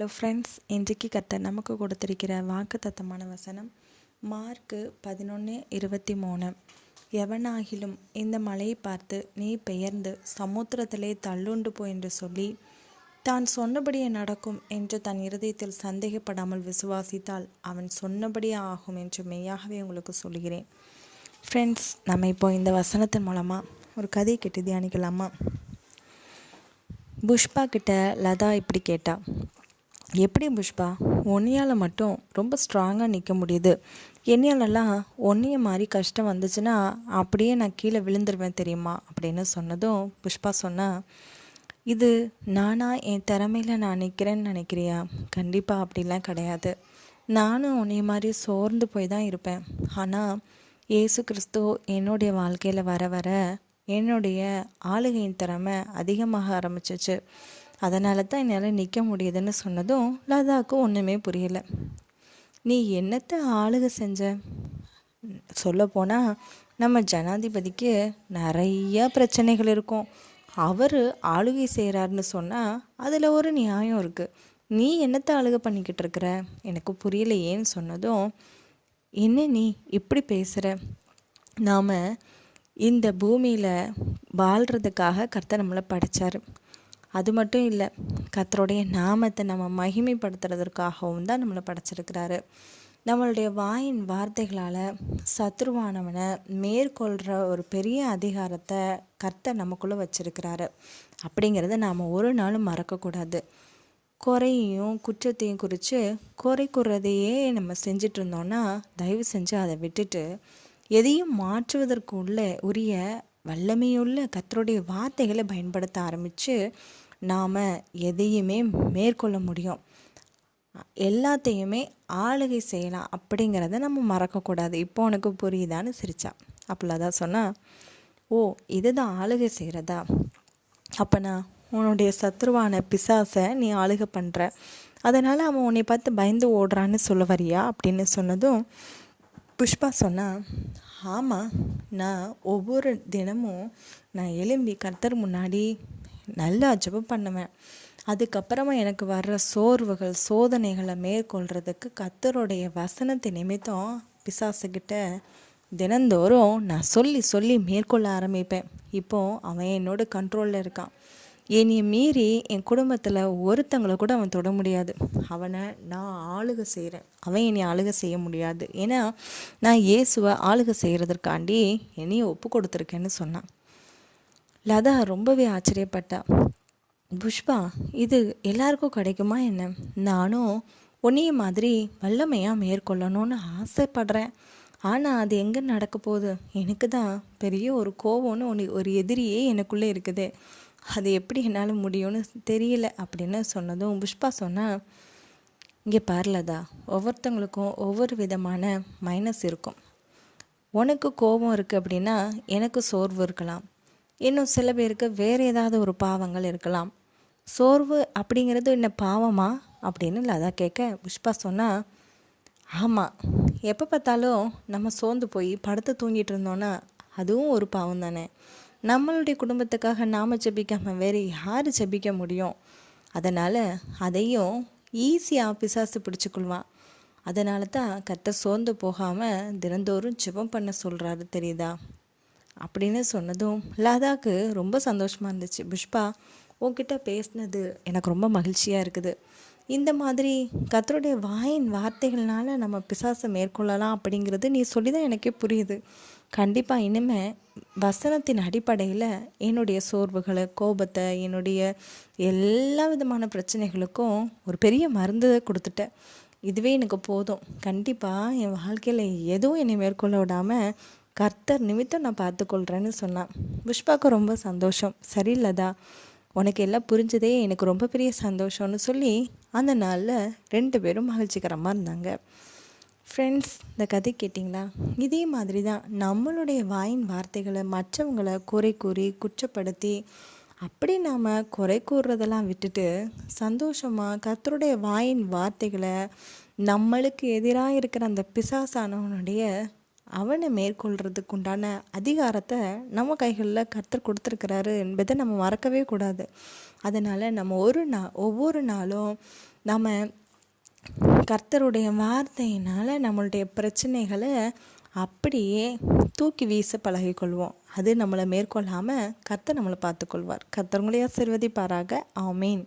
Hello friends இன்றைக்கு கத்த நமக்கு கொடுத்திருக்கிற வாக்கு தத்தமான வசனம் மார்க்கு பதினொன்று இருபத்தி மூணு எவனாகிலும் இந்த மலையை பார்த்து நீ பெயர்ந்து சமுத்திரத்திலே தள்ளுண்டு போ என்று சொல்லி தான் சொன்னபடியே நடக்கும் என்று தன் இருதயத்தில் சந்தேகப்படாமல் விசுவாசித்தால் அவன் சொன்னபடியே ஆகும் என்று மெய்யாகவே உங்களுக்கு சொல்கிறேன் ஃப்ரெண்ட்ஸ் நம்ம இப்போ இந்த வசனத்தின் மூலமாக ஒரு கதை கேட்டு தியானிக்கலாமா? புஷ்பா கிட்ட லதா இப்படி கேட்டா எப்படி புஷ்பா? ஒன்னியால் மட்டும் ரொம்ப ஸ்ட்ராங்காக நிற்க முடியுது. என்னையாலலாம் ஒன்னிய மாதிரி கஷ்டம் வந்துச்சுன்னா அப்படியே நான் கீழே விழுந்துருவேன் தெரியுமா? அப்படின்னு சொன்னதும் புஷ்பா சொன்னால் இது நானா என் திறமையில் நான் நிற்கிறேன்னு நினைக்கிறியா? கண்டிப்பாக அப்படிலாம் கிடையாது. நானும் உன்னைய மாதிரி சோர்ந்து போய் தான் இருப்பேன். ஆனால் ஏசு கிறிஸ்து என்னுடைய வாழ்க்கையில் வர வர என்னுடைய ஆளுகையின் திறமை அதிகமாக ஆரம்பிச்சிச்சு. அதனால தான் என்னால் நிற்க முடியுதுன்னு சொன்னதும் லதாவுக்கு ஒன்றுமே புரியலை. நீ என்னத்தை ஆளுக செஞ்ச? சொல்லப்போனால் நம்ம ஜனாதிபதிக்கு நிறையா பிரச்சனைகள் இருக்கும். அவர் ஆளுகை செய்கிறாருன்னு சொன்னால் அதில் ஒரு நியாயம் இருக்குது நீ என்னத்தை ஆளுகை பண்ணிக்கிட்டு இருக்கிற? எனக்கு புரியலையேன்னு சொன்னதும் என்ன நீ இப்படி பேசுகிற நாம் இந்த பூமியில் வாழ்கிறதுக்காக கர்த்தர் நம்மளை படித்தார் அது மட்டும் இல்லை கத்தருடைய நாமத்தை நம்ம மகிமைப்படுத்துறதற்காகவும் தான் நம்மளை படைச்சிருக்கிறாரு. நம்மளுடைய வாயின் வார்த்தைகளால் சத்ருவானவனை மேற்கொள்கிற ஒரு பெரிய அதிகாரத்தை கர்த்தர் நமக்குள்ளே வச்சிருக்கிறாரு. அப்படிங்கிறத நாம் ஒரு நாளும் மறக்கக்கூடாது. குறையையும் குற்றத்தையும் குறித்து குறை கூறதையே நம்ம செஞ்சிட்டு இருந்தோம்னா தயவு செஞ்சு அதை விட்டுட்டு எதையும் மாற்றுவதற்கு உள்ள உரிய வல்லமையுள்ள கத்தருடைய வார்த்தைகளை பயன்படுத்த ஆரம்பித்து நாம் எதையுமே மேற்கொள்ள முடியும். எல்லாத்தையுமே ஆளுகை செய்யலாம் அப்படிங்கிறத நம்ம மறக்கக்கூடாது. இப்போ உனக்கு புரியுதான்னு சிரிச்சா. அப்படிலாம் தான் சொன்னால் ஓ இதுதான் ஆளுகை செய்கிறதா அப்போ நான் உன்னுடைய சத்ருவான பிசாசை நீ ஆளுகை பண்ணுற அதனால் அவன் உன்னை பார்த்து பயந்து ஓடுறான்னு சொல்ல வரியா? அப்படின்னு சொன்னதும் புஷ்பா சொன்னா ஆமாம் நான் ஒவ்வொரு தினமும் நான் எலும்பி கர்த்தர் முன்னாடி நல்லா ஜெபம் பண்ணுவேன். அதுக்கப்புறமா எனக்கு வர்ற சோர்வுகள் சோதனைகளை மேற்கொள்கிறதுக்கு கர்த்தருடைய வசனத்தை நிமித்தம் பிசாசுக்கிட்ட தினந்தோறும் நான் சொல்லி சொல்லி மேற்கொள்ள ஆரம்பிப்பேன். இப்போது அவன் என்னோட கண்ட்ரோலில் இருக்கான். என்னையை மீறி என் குடும்பத்தில் ஒருத்தங்களை கூட அவன் தொட முடியாது. அவனை நான் ஆளுக செய்கிறேன் அவன் என்னை ஆளுக செய்ய முடியாது. ஏன்னா நான் இயேசுவை ஆளுக செய்கிறதற்காண்டி என்னையை ஒப்பு கொடுத்துருக்கேன்னு சொன்னான். லதா ரொம்பவே ஆச்சரியப்பட்டா. புஷ்பா இது எல்லாருக்கும் கிடைக்குமா என்ன? நானும் உன்னைய மாதிரி வல்லமையாக மேற்கொள்ளணும்னு ஆசைப்படுறேன். ஆனால் அது எங்கே நடக்க போகுது? எனக்கு தான் பெரிய ஒரு கோவம்னு ஒன்று ஒரு எதிரியே எனக்குள்ளே இருக்குது. அது எப்படி என்னால் முடியும்னு தெரியல அப்படின்னு சொன்னதும் புஷ்பா சொன்னால் இங்கே பாரலதா ஒவ்வொருத்தவங்களுக்கும் ஒவ்வொரு விதமான மைனஸ் இருக்கும். உனக்கு கோபம் இருக்குது அப்படின்னா எனக்கு சோர்வு இருக்கலாம். இன்னும் சில பேருக்கு வேறு ஏதாவது ஒரு பாவங்கள் இருக்கலாம். சோர்வு அப்படிங்கிறது என்ன பாவமா? அப்படின்னு லதா கேட்க புஷ்பா சொன்னால் ஆமாம் எப்போ பார்த்தாலும் நம்ம சோர்ந்து போய் படுத்து தூங்கிட்டு இருந்தோன்னா அதுவும் ஒரு பாவம் தானே. நம்மளுடைய குடும்பத்துக்காக நாம் ஜபிக்காமல் வேறு யார் ஜெபிக்க முடியும்? அதனால் அதையும் ஈஸியாக பிசாசு பிடிச்சிக்கொள்வான். அதனால தான் கத்த சோர்ந்து போகாமல் தினந்தோறும் ஜெபம் பண்ண சொல்கிறாரு தெரியுதா? அப்படின்னு சொன்னதும் லதாக்கு ரொம்ப சந்தோஷமாக இருந்துச்சு. புஷ்பா உன்கிட்ட பேசினது எனக்கு ரொம்ப மகிழ்ச்சியாக இருக்குது. இந்த மாதிரி கத்தருடைய வாயின் வார்த்தைகள்னால நம்ம பிசாசை மேற்கொள்ளலாம் அப்படிங்கிறது நீ சொல்லி தான் எனக்கே புரியுது. கண்டிப்பாக இனிமேல் வசனத்தின் அடிப்படையில் என்னுடைய சோர்வுகளை கோபத்தை என்னுடைய எல்லா விதமான பிரச்சனைகளுக்கும் ஒரு பெரிய மருந்து கொடுத்துட்டேன். இதுவே எனக்கு போதும். கண்டிப்பாக என் வாழ்க்கையில் எதுவும் என்னை மேற்கொள்ள விடாமல் கர்த்தர் நிமித்தம் நான் பார்த்துக்கொள்கிறேன்னு சொன்னான். புஷ்பாவுக்கு ரொம்ப சந்தோஷம். சரியில்லதா? உனக்கு எல்லாம் புரிஞ்சதே எனக்கு ரொம்ப பெரிய சந்தோஷம்னு சொல்லி அந்த நாளில் ரெண்டு பேரும் மகிழ்ச்சிகரமாக இருந்தாங்க. ஃப்ரெண்ட்ஸ் இந்த கதை கேட்டிங்களா? இதே மாதிரி தான் நம்மளுடைய வாயின் வார்த்தைகளை மற்றவங்களை குறை கூறி குற்றப்படுத்தி அப்படி நாம் குறை கூறுறதெல்லாம் விட்டுட்டு சந்தோஷமாக கர்த்தருடைய வாயின் வார்த்தைகளை நம்மளுக்கு எதிராக இருக்கிற அந்த பிசாசானவனுடைய அவனை மேற்கொள்கிறதுக்கு உண்டான அதிகாரத்தை நம்ம கைகளில் கர்த்தர் கொடுத்துருக்கிறாரு என்பதை நம்ம மறக்கவே கூடாது. அதனால் நம்ம ஒரு நா ஒவ்வொரு நாளும் நம்ம கர்த்தருடைய வார்த்தையினால் நம்மளுடைய பிரச்சனைகளை அப்படியே தூக்கி வீச பழகிக்கொள்வோம். அது நம்மளை மேற்கொள்ளாமல் கர்த்தர் நம்மளை பார்த்துக்கொள்வார். கர்த்தர் உங்களை ஆசீர்வதிப்பாராக. ஆமீன்.